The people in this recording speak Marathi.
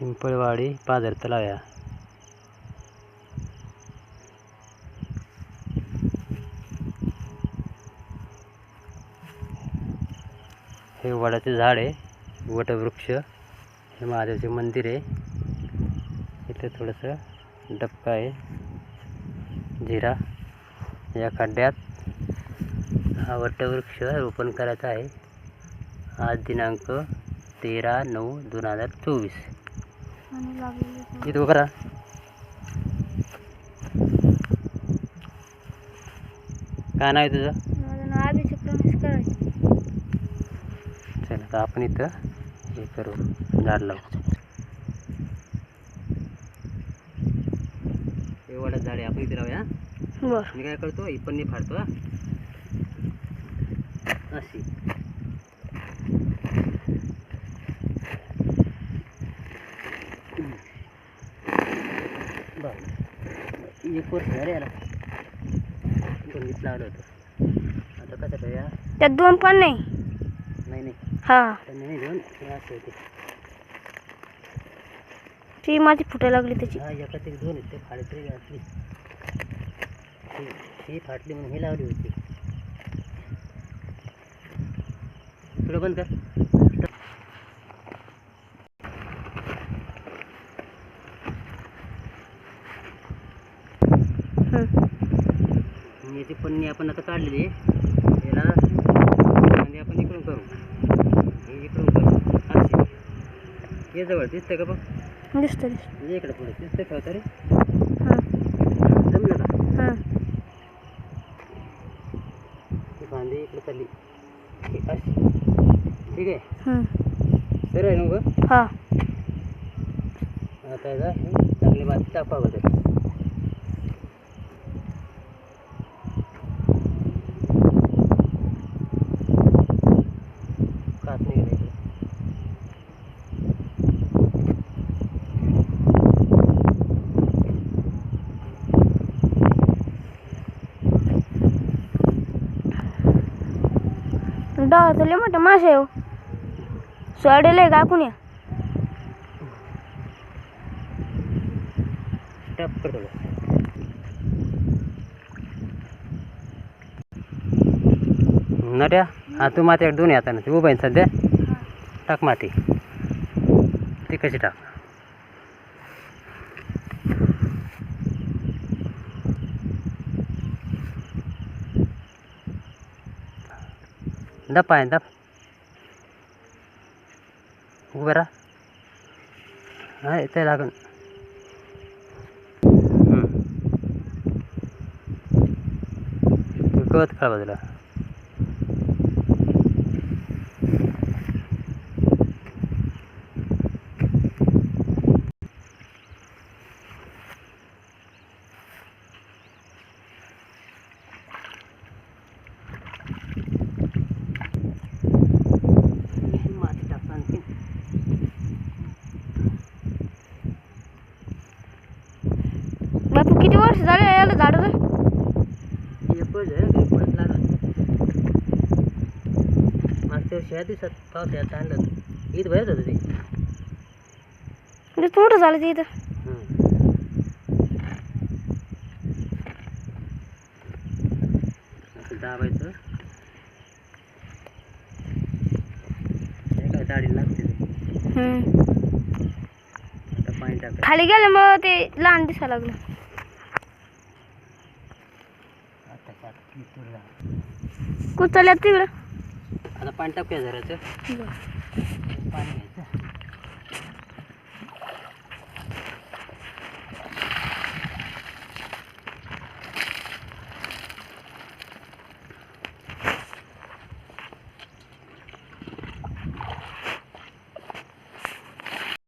पिंपळवाडी पाझर तलाव या. हे वडाचे झाड आहे. वटवृक्ष हे महादेवचे मंदिर आहे. इथे थोडंसं डबका आहे. जिरा या खड्ड्यात. हा वटवृक्ष रोपण करायचा आहे. आज दिनांक तेरा नऊ दोन हजार चोवीस. इथं उभं राहा. काय नाव आहे तुझं? माझं नाव अभिषेक रमेश करायचं चल आता आपण इथं हे करू झाड लावू. वडाचं झाड आहे आपण इथे बर. मी काय करतो ही पन्नी फाडतो हा? अशी. एक वर्ष झाले याला गणित लावलं होतं. आता कसं करूया त्यात दोन पण नाही. नाही नाही. हा. नाही घेऊन हे असं होते. ती माझी फुटायला लागली त्याची. हा एक दोन आहेत ते फाडतरी घातली. ही- ही फाटली म्हणून ही लावली होती. थोडं बंद कर. आणि याची पन्नी आपण आता काढलेली आहे. याला कांदे आपण इकडून करू. इकडून करू. अशी. हे जवळ दिसतं का बघ? दिसतं ये इकडे पुढे दिसतं का तरी? हां. जमलं हां. ही कांदे इकडे चालली ही अशी. ठीक आहे. सरळ आहे ना गं? हा. आता चांगली माती टाकावं त्यात काच नाही गेला इकडे तर लय मोठा मासे हो. सोडेल आहे का आपण या. टॅप कर थोडं नट्या हा तू माती दोन्ही हाताने ती उभा आहे सध्या. टाक माती. ती कशी टाक? दप आहे दप उभं राहा हा ते लागून गवत काढ बाजूला माती टाकतो आणखी बापू किती वर्ष झाले याला झाडाला एक वर्ष आहे काही पडत लागलं मागच्या वर्षी ह्या दिवसात पावसाळ्यात आणलं ईद भरत होतं ते म्हणजे मोठं झालं ते इथं. असं दाबायचं लागते ते. हम्म. आता पाणी टाकायचं खाली गेलं मग ते लहान दिसायला लागलं आता टाक, की तुला. कुचल्यात तिकडं आता पाणी टाकूया जराचं